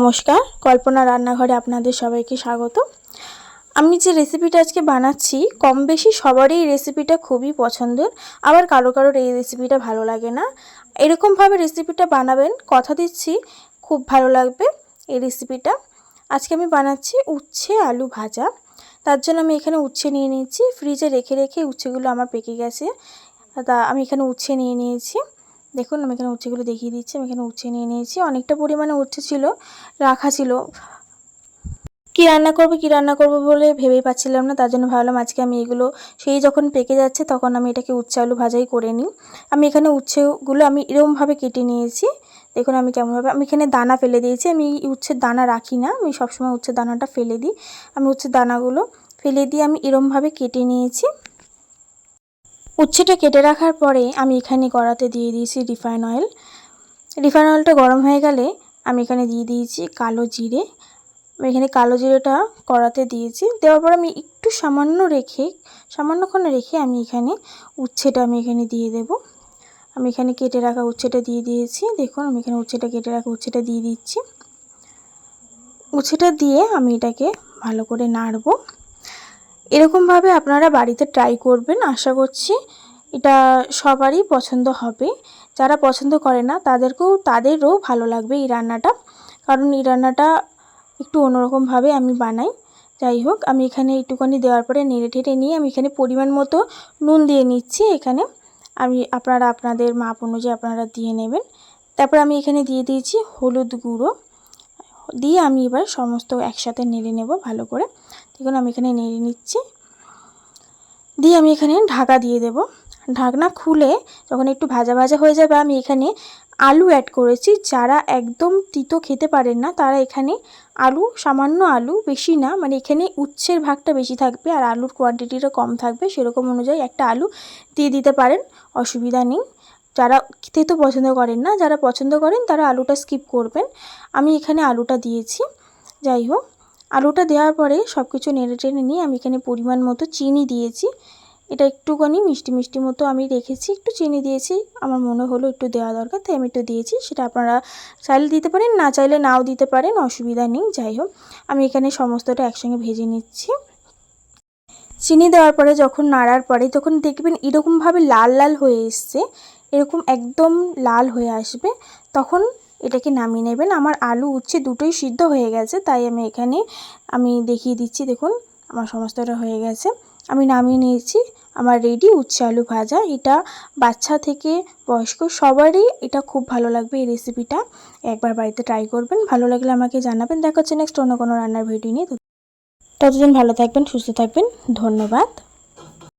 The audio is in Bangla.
নমস্কার, কল্পনা রান্নাঘরে আপনাদের সবাইকে স্বাগত। আমি যে রেসিপিটা আজকে বানাচ্ছি কম বেশি সবারই এই রেসিপিটা খুবই পছন্দের, আবার কারও কারোর এই রেসিপিটা ভালো লাগে না। এরকমভাবে রেসিপিটা বানাবেন, কথা দিচ্ছি, খুব ভালো লাগবে এই রেসিপিটা আজকে আমি বানাচ্ছি উচ্ছে আলু ভাজা, তার জন্য আমি এখানে উচ্ছে নিয়ে নিয়েছি ফ্রিজে রেখে রেখে উচ্ছেগুলো আমার পেকে গেছে, তা আমি এখানে উচ্ছে নিয়ে নিয়েছি। দেখুন, আমি এখানে উচ্ছেগুলো দেখিয়ে দিচ্ছি, আমি এখানে উচ্ছে নিয়ে নিয়েছি। অনেকটা পরিমাণে উচ্ছে ছিল, রাখা ছিল। কি রান্না করব, কি রান্না করব বলে ভেবেই পাচ্ছিলাম না, তার জন্য ভাবলাম আজকে আমি এগুলো, সেই যখন পেকে যাচ্ছে তখন আমি এটাকে উচ্ছে আলু ভাজাই করে নিই। আমি এখানে উচ্ছেগুলো আমি এরকমভাবে কেটে নিয়েছি। দেখুন, আমি কেমনভাবে, আমি এখানে দানা ফেলে দিয়েছি, আমি উচ্ছের দানা রাখি না, আমি সবসময় উচ্ছের দানাটা ফেলে দিই। আমি উচ্ছের দানাগুলো ফেলে দিয়ে আমি এরমভাবে কেটে নিয়েছি। উচ্ছেটা কেটে রাখার পরে আমি এখানে কড়াতে দিয়ে দিয়েছি রিফাইন অয়েল। রিফাইন অয়েলটা গরম হয়ে গেলে আমি এখানে দিয়ে দিয়েছি কালো জিরে। আমি এখানে কালো জিরেটা কড়াতে দিয়েছি। দেওয়ার পর আমি একটু সামান্য রেখে, সামান্যক্ষণ রেখে আমি এখানে উচ্ছেটা আমি এখানে দিয়ে দেব। আমি এখানে কেটে রাখা উচ্ছেটা দিয়ে দিয়েছি। দেখুন, আমি এখানে উচ্ছেটা, কেটে রাখা উচ্ছেটা দিয়ে দিচ্ছি। উচ্ছেটা দিয়ে আমি এটাকে ভালো করে নাড়বো। এরকমভাবে আপনারা বাড়িতে ট্রাই করবেন, আশা করছি এটা সবারই পছন্দ হবে। যারা পছন্দ করে না, তাদেরকেও, তাদেরও ভালো লাগবে এই রান্নাটা। কারণ এই রান্নাটা একটু অন্যরকমভাবে আমি বানাই। যাই হোক, আমি এখানে একটুখানি দেওয়ার পরে নেড়ে ঠেড়ে নিয়ে আমি এখানে পরিমাণ মতো নুন দিয়ে নিচ্ছি এখানে। আমি আপনারা, আপনাদের মাপ অনুযায়ী আপনারা দিয়ে নেবেন। তারপর আমি এখানে দিয়ে দিয়েছি হলুদ গুঁড়ো। দিয়ে আমি এবার সমস্ত একসাথে নেড়ে নেব ভালো করে। দেখুন, আমি এখানে নেড়ে নিচ্ছি। দিয়ে আমি এখানে ঢাকা দিয়ে দেব। ঢাকনা খুলে যখন একটু ভাজা ভাজা হয়ে যাবে, আমি এখানে আলু অ্যাড করেছি। যারা একদম তিতো খেতে পারেন না, তারা এখানে আলু, সামান্য আলু, বেশি না মানে এখানে উচ্ছের ভাগটা বেশি থাকবে আর আলুর কোয়ান্টিটিটা কম থাকবে। সেরকম অনুযায়ী একটা আলু দিয়ে দিতে পারেন, অসুবিধা নেই। যারা তেতো পছন্দ করেন না, যারা পছন্দ করেন তারা আলুটা স্কিপ করবেন। আমি এখানে আলুটা দিয়েছি, যাই হোক। আলুটা দেওয়ার পরে সব কিছু নেড়ে টেড়ে নিয়ে আমি এখানে পরিমাণ মতো চিনি দিয়েছি। এটা একটুখানি মিষ্টি মিষ্টি মতো আমি রেখেছি, একটু চিনি দিয়েছি। আমার মনে হলো একটু দেওয়া দরকার, তাই আমি একটু দিয়েছি। সেটা আপনারা চাইলে দিতে পারেন, না চাইলে নাও দিতে পারেন, অসুবিধা নেই, যাই হোক। আমি এখানে সমস্তটা একসঙ্গে ভেজে নিচ্ছি। চিনি দেওয়ার পরে যখন নাড়ার পরে, তখন দেখবেন এরকমভাবে লাল লাল হয়ে এসছে। এরকম একদম লাল হয়ে আসবে, তখন এটাকে নামিয়ে নেবেন। আমার আলু, উচ্ছে দুটোই সিদ্ধ হয়ে গেছে, তাই আমি এখানে, আমি দেখিয়ে দিচ্ছি, দেখুন, আমার সমস্তটা হয়ে গেছে। আমি নামিয়ে নিয়েছি, আমার রেডি উচ্ছে আলু ভাজা। এটা বাচ্চা থেকে বয়স্ক সবারই এটা খুব ভালো লাগবে এই রেসিপিটা একবার বাড়িতে ট্রাই করবেন, ভালো লাগলে আমাকে জানাবেন। দেখা হচ্ছে নেক্সট অন্য কোনো রান্নার ভিডিও নিয়ে। ততদিন ভালো থাকবেন, সুস্থ থাকবেন। ধন্যবাদ।